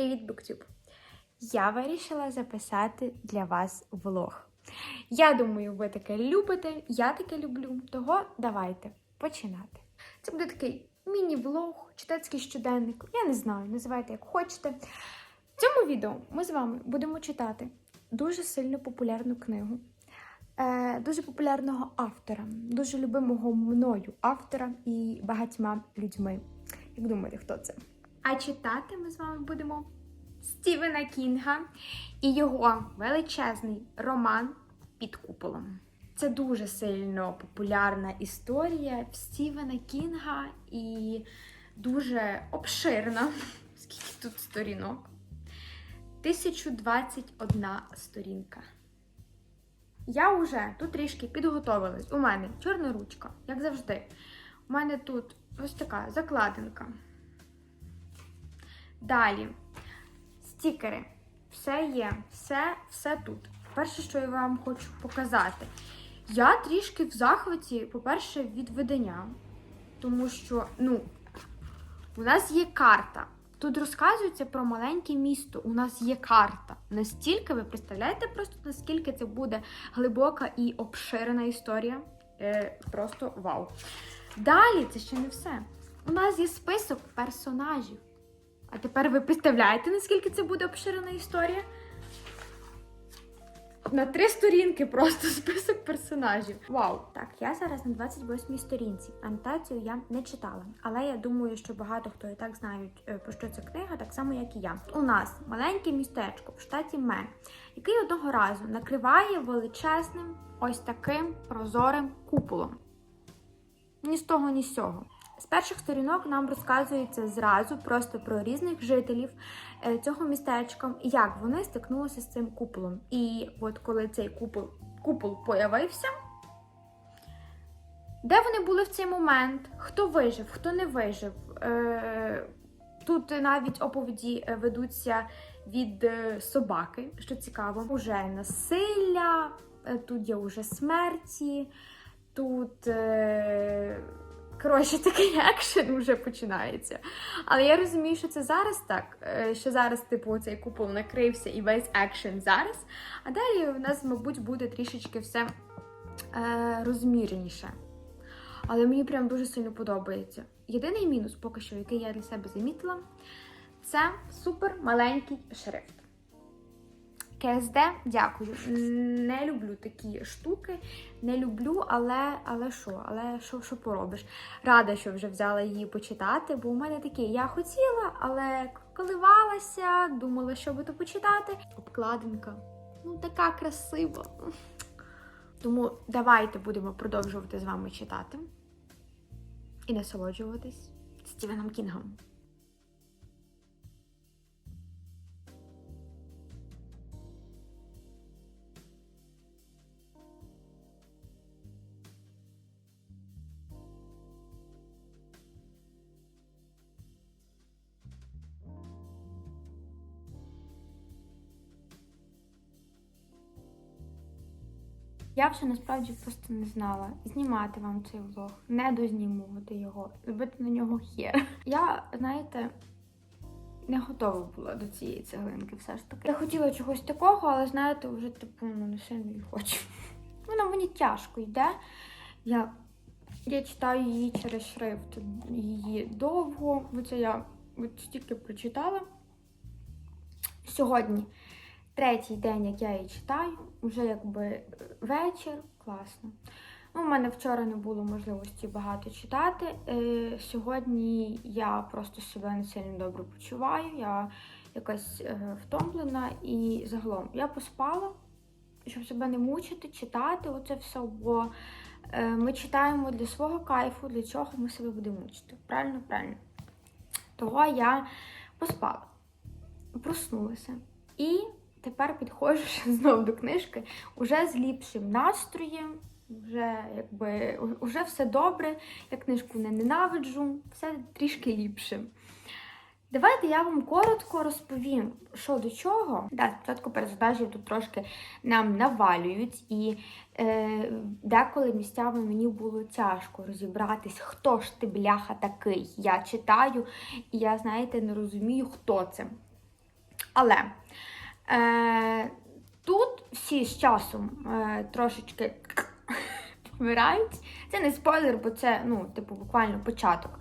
Привіт, Буктюб! Я вирішила записати для вас влог. Я думаю, ви таке любите, я таке люблю, того давайте починати. Це буде такий міні-влог, читацький щоденник. Я не знаю, називайте як хочете. В цьому відео ми з вами будемо читати дуже сильно популярну книгу. е, Дуже популярного автора, дуже любимого мною автора і багатьма людьми. Як думаєте, хто це? А читати ми з вами будемо Стівена Кінга і його величезний роман під куполом. Це дуже сильно популярна історія Стівена Кінга і дуже обширна. Скільки тут сторінок? 1021 сторінка. Я вже тут трішки підготовилась. У мене чорна ручка, як завжди. У мене тут ось така закладинка. Далі. Стікери. Все є, все, все тут. Перше, що я вам хочу показати. Я трішки в захваті, по-перше, від видання, тому що, ну, у нас є карта. Тут розказується про маленьке місто. У нас є карта. Настільки ви представляєте просто, наскільки це буде глибока і обширена історія. Е, просто вау. Далі це ще не все. У нас є список персонажів. А тепер ви представляєте, наскільки це буде обширена історія? На три сторінки просто список персонажів. Вау! Так, я зараз на 28-й сторінці. Анотацію я не читала, але я думаю, що багато хто і так знають, е, про що ця книга, так само, як і я. У нас маленьке містечко в штаті Мен, який одного разу накриває величезним ось таким прозорим куполом. Ні з того, ні з цього. З перших сторінок нам розказується зразу просто про різних жителів е, цього містечка, як вони стикнулися з цим куполом. І от коли цей купол, купол появився, де вони були в цей момент, хто вижив, хто не вижив. Е, Тут навіть оповіді е, ведуться від собаки, що цікаво, уже насилля, тут є уже смерті, тут. Коротше, такий екшен вже починається. Але я розумію, що це зараз так, е, що зараз, типу, цей купол накрився і весь екшен зараз. А далі в нас, мабуть, буде трішечки все е, розміреніше. Але мені прям дуже сильно подобається. Єдиний мінус, поки що, який я для себе замітила, це супер маленький шрифт. КСД, дякую. Не люблю такі штуки, не люблю, але але що? Але що що поробиш? Рада, що вже взяла її почитати, бо у мене таке, я хотіла, але коливалася, думала, що би то почитати. Обкладинка. Ну, така красива. Тому давайте будемо продовжувати з вами читати і насолоджуватись Стівеном Кінгом. Я вже насправді просто не знала знімати вам цей влог, не дознімувати його, зробити на нього хер. Я, знаєте, не готова була до цієї цеглинки, все ж таки. Я хотіла чогось такого, але знаєте, вже типу ну не сильно і хочу. Воно мені тяжко йде. Я я читаю її через шрифт. Її довго. Оце я от тільки прочитала. Сьогодні третій день, як я її читаю, вже якби вечір, класно. Ну, У мене вчора не було можливості багато читати. Е, Сьогодні я просто себе не сильно добре почуваю, я якась е, втомлена і загалом я поспала, щоб себе не мучити, читати оце все, бо е, ми читаємо для свого кайфу, для чого ми себе будемо мучити. Правильно, правильно. Того я поспала, проснулася. І тепер підходжу знову до книжки уже з ліпшим настроєм, вже якби уже все добре. Я книжку не ненавиджу, все трішки ліпше. Давайте я вам коротко розповім, що до чого. Да, спочатку персонажів тут трошки нам навалюють, і е, деколи місцями мені було тяжко розібратись, хто ж ти, бляха, такий. Я читаю, і я, знаєте, не розумію, хто це. Але тут всі з часом е, трошечки помирають. Це не спойлер, бо це, ну, типу, буквально початок.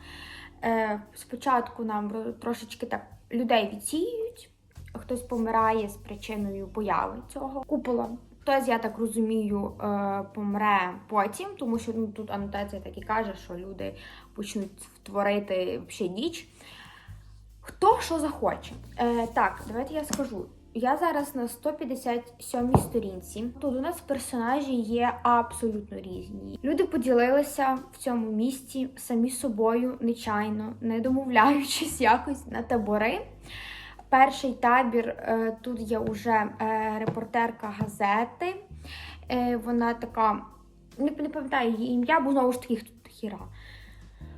Е, спочатку нам трошечки так людей відсіюють, хтось помирає з причиною появи цього купола. Хтось, я так розумію, е, помре потім, тому що ну, тут анотація так і каже, що люди почнуть творити ще діч. Хто що захоче. Е, так, давайте я скажу. Я зараз на 157 сторінці. Тут у нас персонажі є абсолютно різні. Люди поділилися в цьому місті самі собою нечайно, не домовляючись якось на табори. Перший табір е, тут є уже е, репортерка газети. Е, вона така, не пам'ятаю її ім'я, бо знову ж таки тут хіра.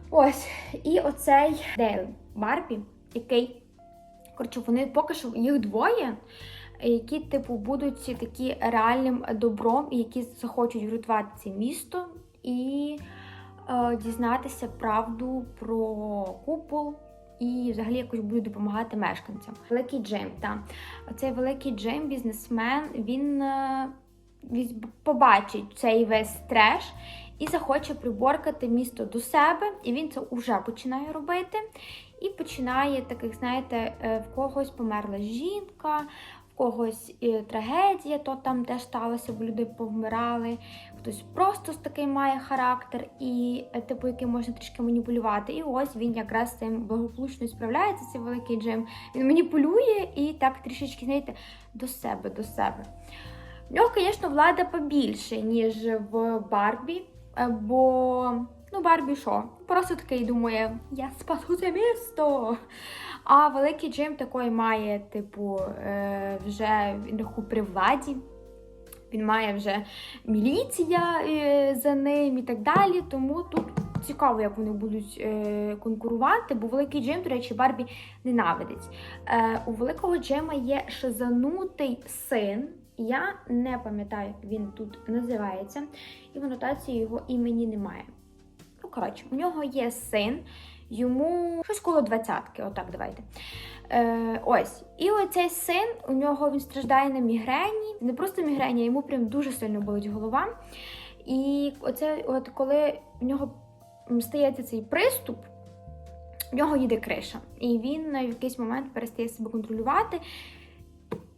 Ось, і оцей Дейл Барбі, який Коротше, вони поки що їх двоє, які, типу, будуть такі реальним добром, які захочуть врятувати це місто і е, дізнатися правду про купол. І взагалі якось будуть допомагати мешканцям. Великий Джим, так. Оцей великий Джим, бізнесмен, він, е, він побачить цей весь треш і захоче приборкати місто до себе. І він це вже починає робити. І починає таких, знаєте, е, в когось померла жінка, в когось е, трагедія, то там теж сталося, бо люди повмирали. Хтось просто з такий має характер, і е, типу, яким можна трішки маніпулювати. І ось він якраз цим благополучно справляється, цей великий Джим. Він маніпулює і так трішечки, знаєте, до себе, до себе. В нього, звісно, влада побільше, ніж в Барбі, бо. Ну, Барбі що? Просто такий думає, я спасу це місто. А великий Джим такий має, типу, е, вже він при владі. Він має вже міліція е, за ним і так далі. Тому тут цікаво, як вони будуть е, конкурувати, бо великий Джим, до речі, Барбі ненавидить. У великого Джима є шизанутий син. Я не пам'ятаю, як він тут називається, і в анотації його імені немає. Коротше, у нього є син, йому щось коло двадцятки, отак давайте. Е, ось. І оцей син, у нього він страждає на мігрені. Не просто мігрені, а йому прям дуже сильно болить голова. І оце, от коли в нього стається цей приступ, в нього їде криша. І він на якийсь момент перестає себе контролювати.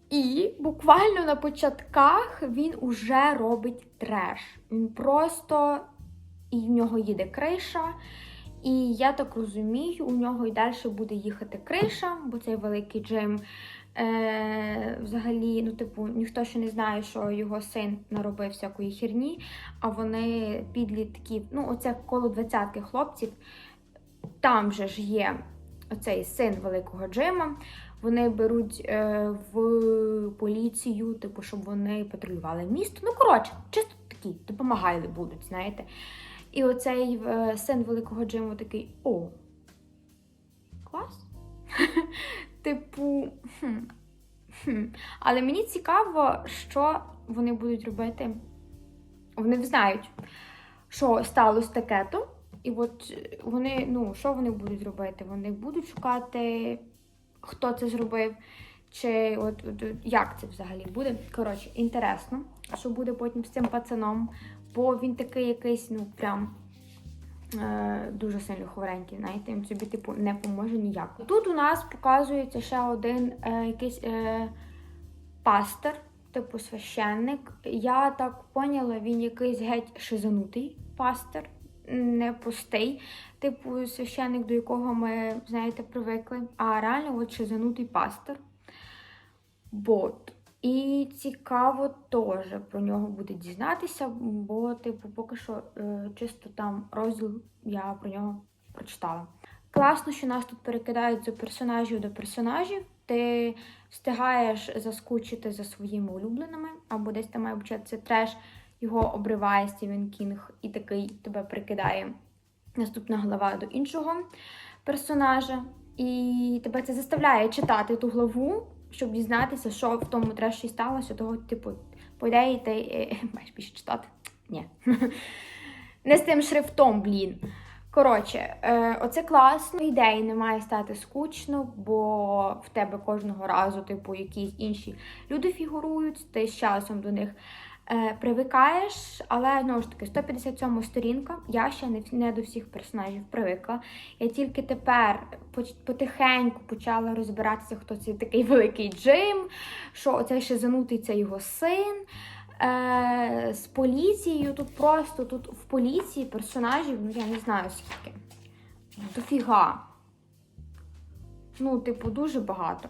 І буквально на початках він уже робить треш. Він просто і в нього їде криша. І я так розумію, у нього і далі буде їхати криша, бо цей великий Джим е, взагалі, ну, типу, ніхто ще не знає, що його син наробив всякої херні, а вони підлітки, ну, оце коло двадцятки хлопців, там же ж є оцей син великого Джима. Вони беруть е, в поліцію, типу, щоб вони патрулювали місто. Ну, коротше, чисто такі допомагали будуть, знаєте. І оцей е, син великого Джиму такий: о, клас. Типу, але мені цікаво, що вони будуть робити. Вони знають, що сталося таке-то. І от вони, ну, що вони будуть робити? Вони будуть шукати, хто це зробив, чи от, от як це взагалі буде. Коротше, інтересно, що буде потім з цим пацаном бо він такий якийсь, ну, прям е, дуже сильно хворенький, знаєте, він собі, типу, не поможе ніяк. Тут у нас показується ще один е, якийсь е, пастор, типу священник. Я так поняла, він якийсь геть шизанутий пастор, не пустий, типу священник, до якого ми, знаєте, привикли, а реально от шизанутий пастор. Бот. І цікаво теж про нього буде дізнатися, бо, типу, поки що е, чисто там розділ я про нього прочитала. Класно, що нас тут перекидають з персонажів до персонажів. Ти встигаєш заскучити за своїми улюбленими, або десь там має початися треш, його обриває Стівен Кінг і такий тебе прикидає наступна глава до іншого персонажа. І тебе це заставляє читати ту главу щоб дізнатися, що в тому треші сталося, того, типу, по ідеї, ти маєш більше читати. Ні. Не з тим шрифтом, блін. Коротше, е, оце класно. Ідеї не має стати скучно, бо в тебе кожного разу, типу, якісь інші люди фігурують, ти з часом до них е, привикаєш. Але знову ж таки, 157 сторінка. Я ще не, не до всіх персонажів привикла. Я тільки тепер потихеньку почала розбиратися, хто це такий великий Джим, що оцей шизанутий це його син. Е, з поліцією тут просто тут в поліції персонажів, ну я не знаю скільки. Дофіга. Ну, типу, дуже багато.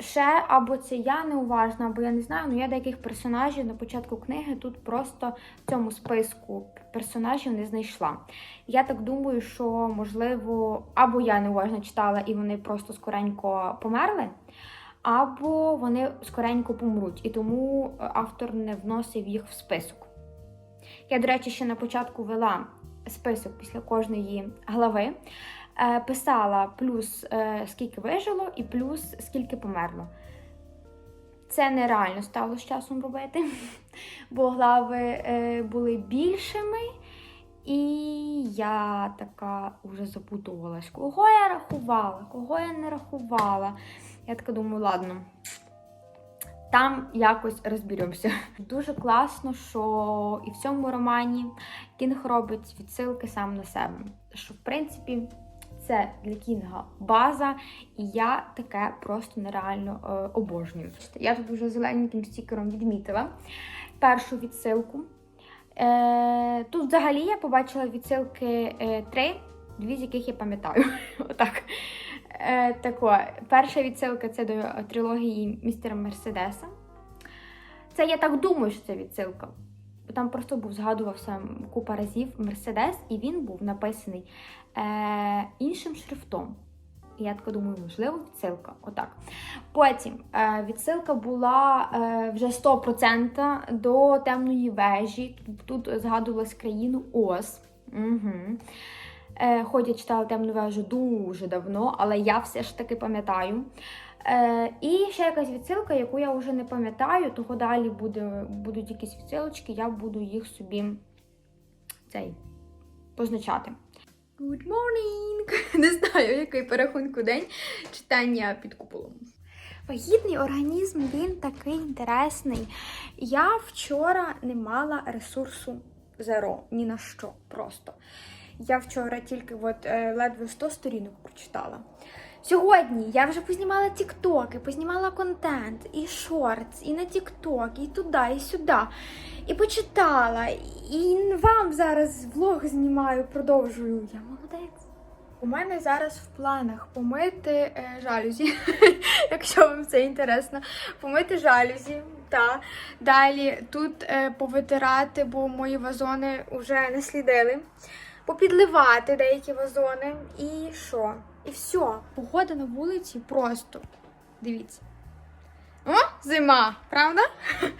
Ще або це я неуважна, або я не знаю, але я деяких персонажів на початку книги тут просто в цьому списку персонажів не знайшла. Я так думаю, що можливо, або я неуважно читала і вони просто скоренько померли, або вони скоренько помруть, і тому автор не вносив їх в список. Я, до речі, ще на початку вела список після кожної глави. Е, Писала плюс е, скільки вижило, і плюс скільки померло. Це нереально стало з часом робити, бо глави е, були більшими, і я така вже запутувалась, кого я рахувала, кого я не рахувала. Я така думаю, ладно, там якось розберемося. Дуже класно, що і в цьому романі Кінг робить відсилки сам на себе. Що, в принципі, це для Кінга база, і я таке просто нереально е, обожнюю. Я тут вже зелененьким стікером відмітила першу відсилку. Е, тут взагалі я побачила відсилки е, три, дві з яких я пам'ятаю. Отак. Е, тако. Перша відсилка це до трилогії містера Мерседеса. Це я так думаю, що це відсилка. Бо Там просто був згадувався купа разів Мерседес, і він був написаний е, іншим шрифтом. Я така думаю, можливо, відсилка. Отак. Потім е, відсилка була е, вже 100% до темної вежі. Тут, тут згадувалась країну Оз. Угу. Е, хоч я читала темну вежу дуже давно, але я все ж таки пам'ятаю. Е, і ще якась відсилка, яку я вже не пам'ятаю, того далі буде, будуть якісь відсилочки, я буду їх собі цей, позначати. Good morning! Не знаю, який порахунку день читання під куполом. Вагітний організм він такий інтересний. Я вчора не мала ресурсу зеро, ні на що просто. Я вчора тільки от, е, ледве 100 сторінок прочитала. Сьогодні я вже познімала тіктоки, познімала контент, і шортс, і на тікток, і туди, і сюди. І почитала, і вам зараз влог знімаю, продовжую. Я молодець. У мене зараз в планах помити е, жалюзі, якщо вам це інтересно. Помити жалюзі. Та. Далі тут е, повитирати, бо мої вазони вже не слідили. Попідливати деякі вазони. І що? І все. Погода на вулиці просто. Дивіться. О, зима, правда?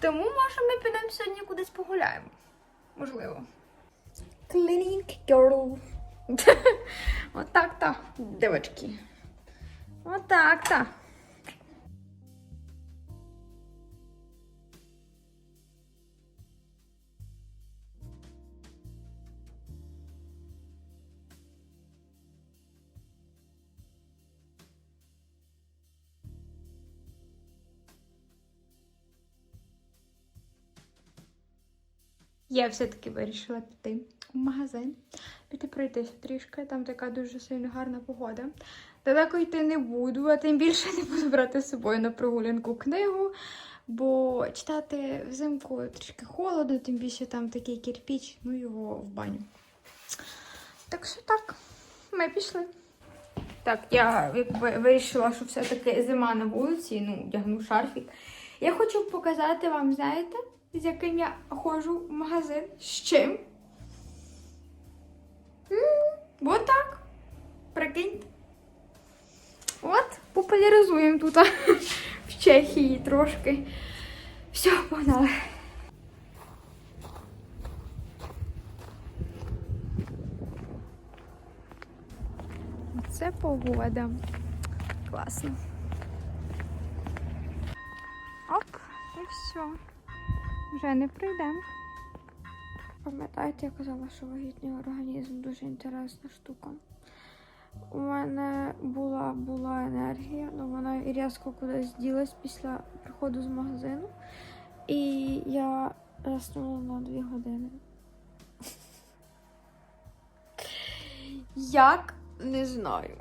Тому, може, ми підемо сьогодні кудись погуляємо. Можливо. Cleaning girl. Отак-то, девочки. Отак-то. Я все-таки вирішила піти в магазин, піти пройтися трішки. Там така дуже сильно гарна погода. Далеко йти не буду, а тим більше не буду брати з собою на прогулянку книгу, бо читати взимку трішки холодно, тим більше там такий кирпіч, ну його в баню. Так що так, ми пішли. Так, я якби вирішила, що все-таки зима на вулиці, ну, вдягну шарфік. Я хочу показати вам, знаєте, з яким я ходжу в магазин. З чим? М, Вот так. Прикиньте. От, популяризуємо тут в Чехії трошки. Все, погнали. Це погода. Класно. Оп, і все. Вже не прийдемо. Пам'ятаєте, я казала, що вагітний організм дуже інтересна штука. У мене була, була енергія, але вона різко кудись ділась після приходу з магазину. І я заснула на дві години. Як? Не знаю.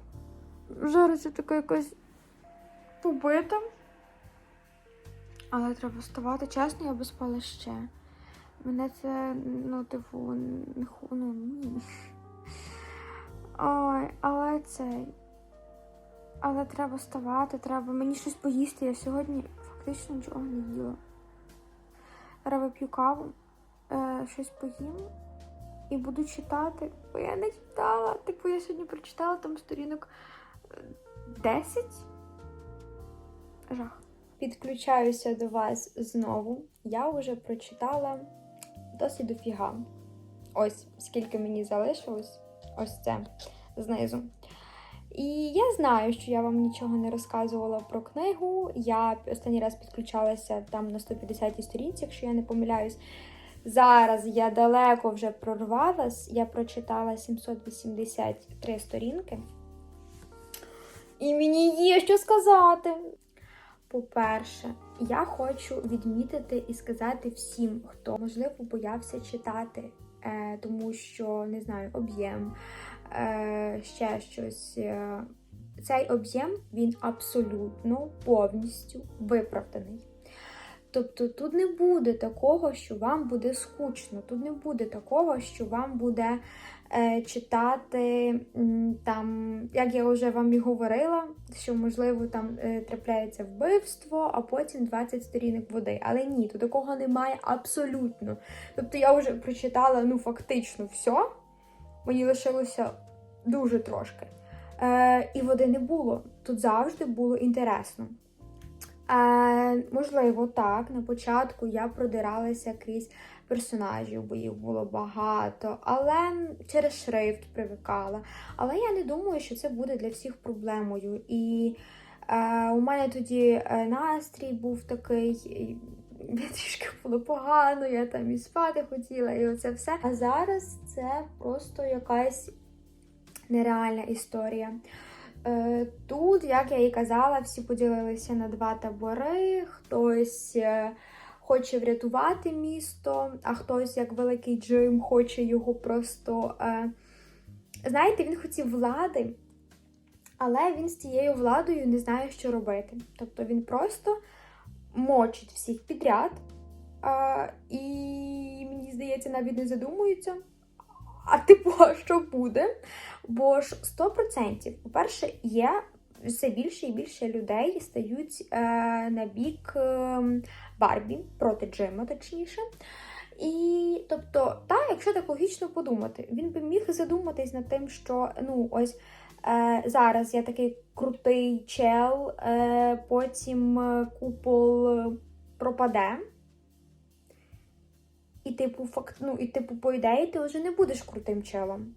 Зараз я така якась побита. Але треба вставати. Чесно, я би спала ще. Мене це, ну, типу, ху... ну, ні. Ой, але цей. Але треба вставати, треба мені щось поїсти. Я сьогодні фактично нічого не їла. Зараз вип'ю каву, е, щось поїм і буду читати, бо я не читала. Типу, я сьогодні прочитала там сторінок е, 10. Жах. Підключаюся до вас знову. Я вже прочитала досить дофіга. Ось скільки мені залишилось. Ось це знизу. І я знаю, що я вам нічого не розказувала про книгу. Я останній раз підключалася там на 150 сторінці, якщо я не помиляюсь. Зараз я далеко вже прорвалась. Я прочитала 783 сторінки. І мені є що сказати. По-перше, я хочу відмітити і сказати всім, хто можливо боявся читати, е, тому що не знаю, об'єм, е, ще щось. Е, цей об'єм він абсолютно повністю виправданий. Тобто тут не буде такого, що вам буде скучно, тут не буде такого, що вам буде читати там, як я вже вам і говорила, що можливо там е, трапляється вбивство, а потім 20 сторінок води. Але ні, тут такого немає абсолютно. Тобто я вже прочитала ну фактично все, мені лишилося дуже трошки. Е, і води не було. Тут завжди було інтересно. Е, можливо, так. На початку я продиралася крізь персонажів, бо їх було багато, але через шрифт привикала. Але я не думаю, що це буде для всіх проблемою. І е, у мене тоді е, настрій був такий. Трішки було погано, я там і спати хотіла, і оце все. А зараз це просто якась нереальна історія. Е, Тут, як я і казала, всі поділилися на два табори. Хтось е, хоче врятувати місто, а хтось, як великий Джим, хоче його просто. е, Знаєте, він хотів влади, але він з цією владою не знає, що робити. Тобто він просто мочить всіх підряд. І мені здається, навіть не задумується. А типу, а що буде? Бо ж 100%, по-перше, є все більше і більше людей стають е, на бік е, Барбі проти Джима, точніше. І тобто, так, якщо так логічно подумати, він би міг задуматись над тим, що ну ось е, зараз я такий крутий чел, е, потім е, купол е, пропаде. І, типу, факт, ну, і, типу, по ідеї, ти вже не будеш крутим челом.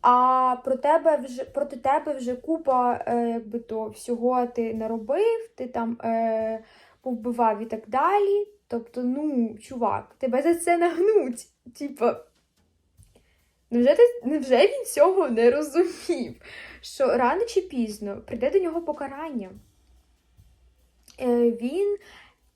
А про тебе вже проти тебе вже купа е, якби то всього ти наробив, ти там е, повбивав і так далі. Тобто, ну, чувак, тебе за це нагнуть. Типа, невже, невже він цього не розумів? Що рано чи пізно прийде до нього покарання? Е, він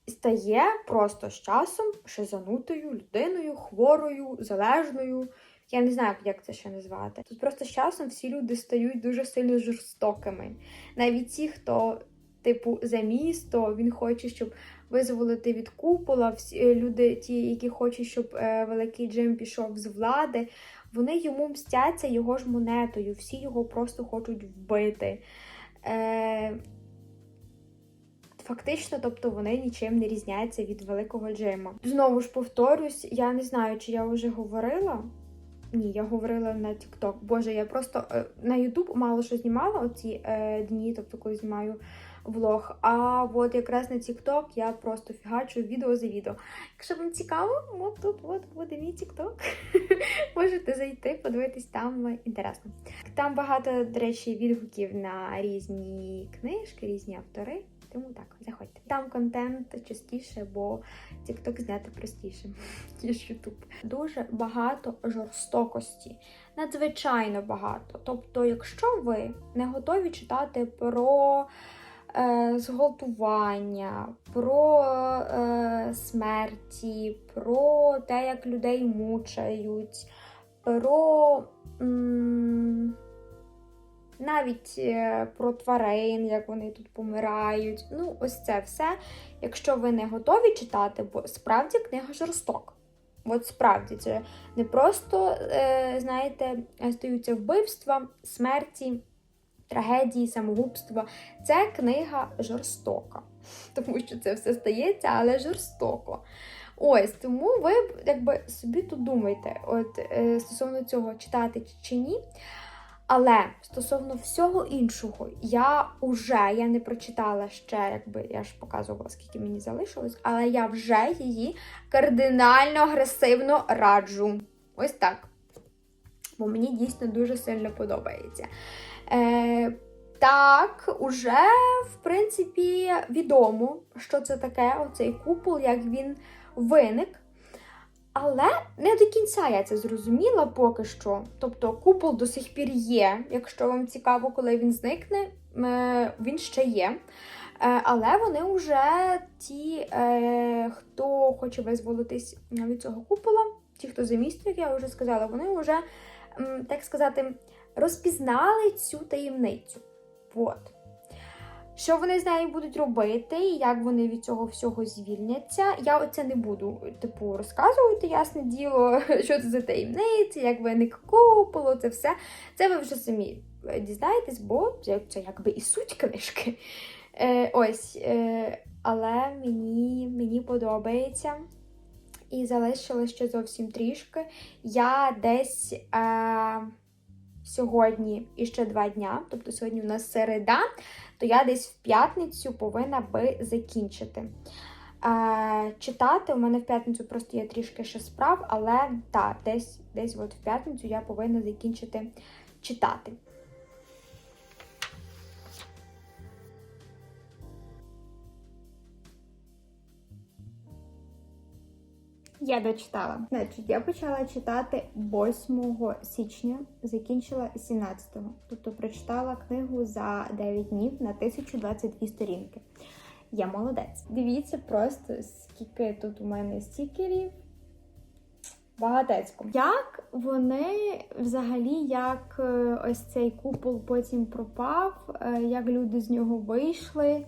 стає просто з часом шизанутою людиною, хворою, залежною. Я не знаю, як це ще назвати. Тут просто з часом всі люди стають дуже сильно жорстокими. Навіть ті, хто, типу, за місто, він хоче, щоб визволити від купола. Всі е, люди, ті, які хочуть, щоб е, великий Джим пішов з влади, вони йому мстяться його ж монетою. Всі його просто хочуть вбити. Е, Фактично, тобто вони нічим не різняються від великого Джима. Знову ж повторюсь, я не знаю, чи я вже говорила. Ні, я говорила на TikTok. Боже, я просто е, на YouTube мало що знімала оці е, дні, тобто коли знімаю влог. А от якраз на TikTok я просто фігачу відео за відео. Якщо вам цікаво, от тут от буде мій TikTok. Можете зайти, подивитись там інтересно. Там багато, до речі, відгуків на різні книжки, різні автори. Тому так, заходьте. Там контент частіше, бо TikTok зняти простіше, ніж YouTube. Дуже багато жорстокості, надзвичайно багато. Тобто, якщо ви не готові читати про е, зґвалтування, про е, смерті, про те, як людей мучають, про. М- навіть е, про тварин, як вони тут помирають. Ну, ось це все. Якщо ви не готові читати, бо справді книга жорстока. От справді, це не просто, е, знаєте, стаються вбивства, смерті, трагедії, самогубства. Це книга жорстока. Тому що це все стається, але жорстоко. Ось тому ви якби собі тут думайте, от е, стосовно цього читати чи ні. Але стосовно всього іншого, я вже я не прочитала ще, якби я ж показувала, скільки мені залишилось, але я вже її кардинально агресивно раджу. Ось так. Бо мені дійсно дуже сильно подобається. Е, Так, уже, в принципі, відомо, що це таке, оцей купол, як він виник. Але не до кінця я це зрозуміла поки що. Тобто купол до сих пір є. Якщо вам цікаво, коли він зникне, е, він ще є. Е, Але вони вже ті, е, хто хоче визволитись від цього купола, ті, хто за місто, як я вже сказала, вони вже, так сказати, розпізнали цю таємницю. От. Що вони з нею будуть робити, і як вони від цього всього звільняться. Я оце не буду типу розказувати, ясне діло, що це за таємниці, як виник куполо, це все. Це ви вже самі дізнаєтесь, бо це, це якби і суть книжки. Е, Ось, е, але мені, мені подобається. І залишилось ще зовсім трішки. Я десь. Е, Сьогодні і ще два дня, тобто сьогодні у нас середа, то я десь в п'ятницю повинна би закінчити. Е, читати у мене в п'ятницю просто є трішки ще справ, але так, десь десь от в п'ятницю я повинна закінчити читати. Я дочитала. Значить, я почала читати 8 січня, закінчила 17-го. Тобто прочитала книгу за 9 днів на 1022 сторінки. Я молодець. Дивіться просто, скільки тут у мене стікерів. Багатецько. Як вони взагалі, як е, ось цей купол потім пропав, е, як люди з нього вийшли.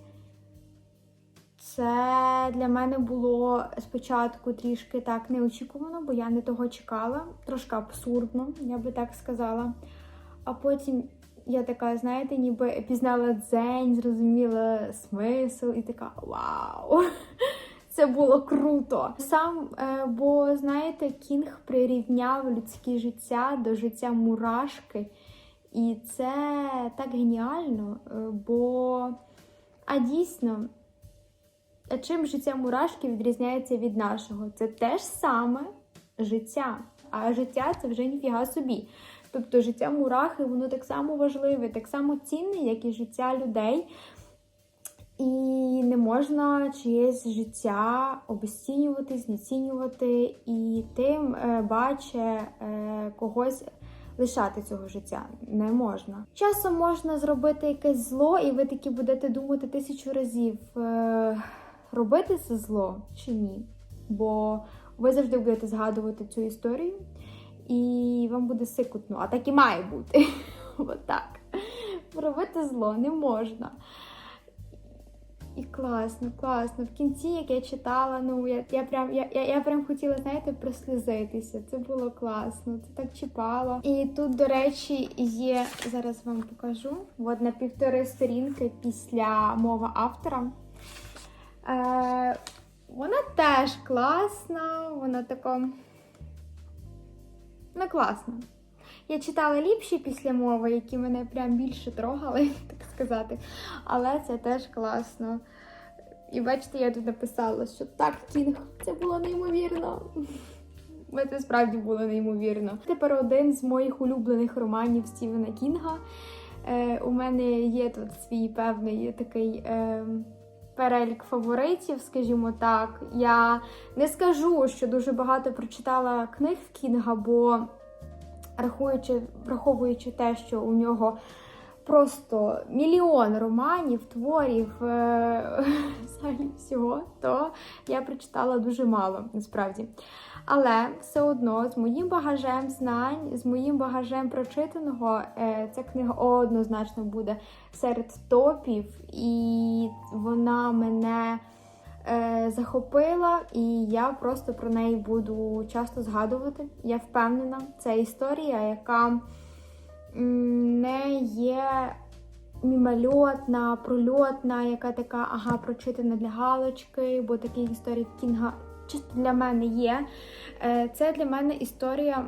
Це для мене було спочатку трішки так неочікувано, бо я не того чекала. Трошки абсурдно, я би так сказала. А потім я така, знаєте, ніби пізнала дзень, зрозуміла смисл і така вау! Це було круто. Сам, е, бо знаєте, Кінг прирівняв людське життя до життя мурашки. І це так геніально, е, бо а дійсно. А чим життя мурашки відрізняється від нашого? Це те ж саме життя. А життя це вже ніфіга собі. Тобто життя мурахи, воно так само важливе, так само цінне, як і життя людей. І не можна чиєсь життя обесцінювати, знецінювати, і тим е, баче е, когось лишати цього життя. Не можна. Часом можна зробити якесь зло, і ви таки будете думати тисячу разів. Робити це зло чи ні. Бо ви завжди будете згадувати цю історію, і вам буде сикутно, а так і має бути. Отак. Робити зло не можна. І класно, класно. В кінці, як я читала, ну я я, прям я, я, я прям хотіла, знаєте, прослізитися. Це було класно, це так чіпало. І тут, до речі, є, зараз вам покажу, от на півтори сторінки після мови автора. Е, Вона теж класна, вона така. Ну, класна. Я читала ліпші після мови, які мене прям більше трогали, так сказати. Але це теж класно. І бачите, я тут написала, що так, Кінг, це було неймовірно. Це справді було неймовірно. Тепер один з моїх улюблених романів Стівена Кінга. Е, У мене є тут свій певний такий. Е, перелік фаворитів, скажімо так. Я не скажу, що дуже багато прочитала книг в Кінга, бо рахуючи, враховуючи те, що у нього просто мільйон романів, творів, е, взагалі всього, то я прочитала дуже мало насправді. Але все одно з моїм багажем знань, з моїм багажем прочитаного, е, ця книга однозначно буде серед топів, і вона мене е, захопила, і я просто про неї буду часто згадувати. Я впевнена, це історія, яка не є мімольотна, прольотна, яка така, ага, прочитана для галочки, бо таких історій Кінга для мене є. Е, Це для мене історія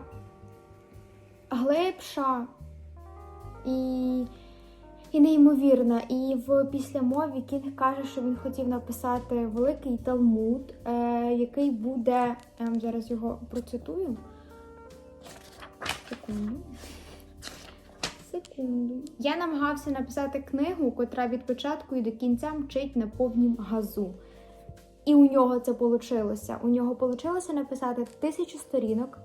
глибша і, і неймовірна. І в післямові Кінг каже, що він хотів написати великий талмуд, е, який буде. Я вам зараз його процитую. Секунду. Секунду. Я намагався написати книгу, котра від початку і до кінця мчить на повнім газу. І у нього це вийшло. У нього вийшло написати тисячу сторінок,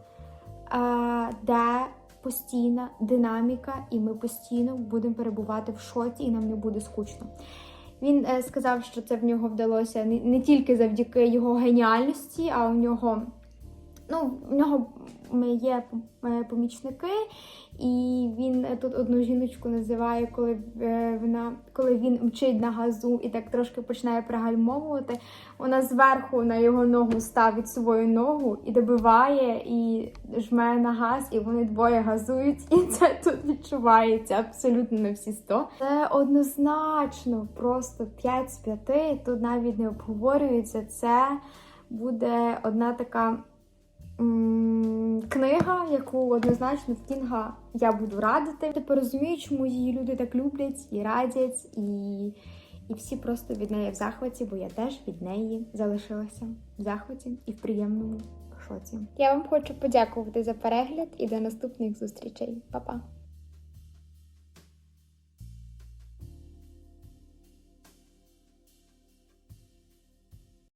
е, де постійна динаміка, і ми постійно будемо перебувати в шоці, і нам не буде скучно. Він е, сказав, що це в нього вдалося не, тільки завдяки його геніальності, а у нього, ну, в нього є помічники, і він е, тут одну жіночку називає, коли е, вона, коли він мчить на газу і так трошки починає пригальмовувати. Вона зверху на його ногу ставить свою ногу і добиває, і жме на газ, і вони двоє газують, і це тут відчувається абсолютно на всі 100. Це однозначно просто 5 з 5, тут навіть не обговорюється. Це буде одна така книга, яку однозначно в Кінга я буду радити. Тепер розумію, чому її люди так люблять і радять, і, і всі просто від неї в захваті, бо я теж від неї залишилася в захваті і в приємному шоці. Я вам хочу подякувати за перегляд і до наступних зустрічей. Па-па!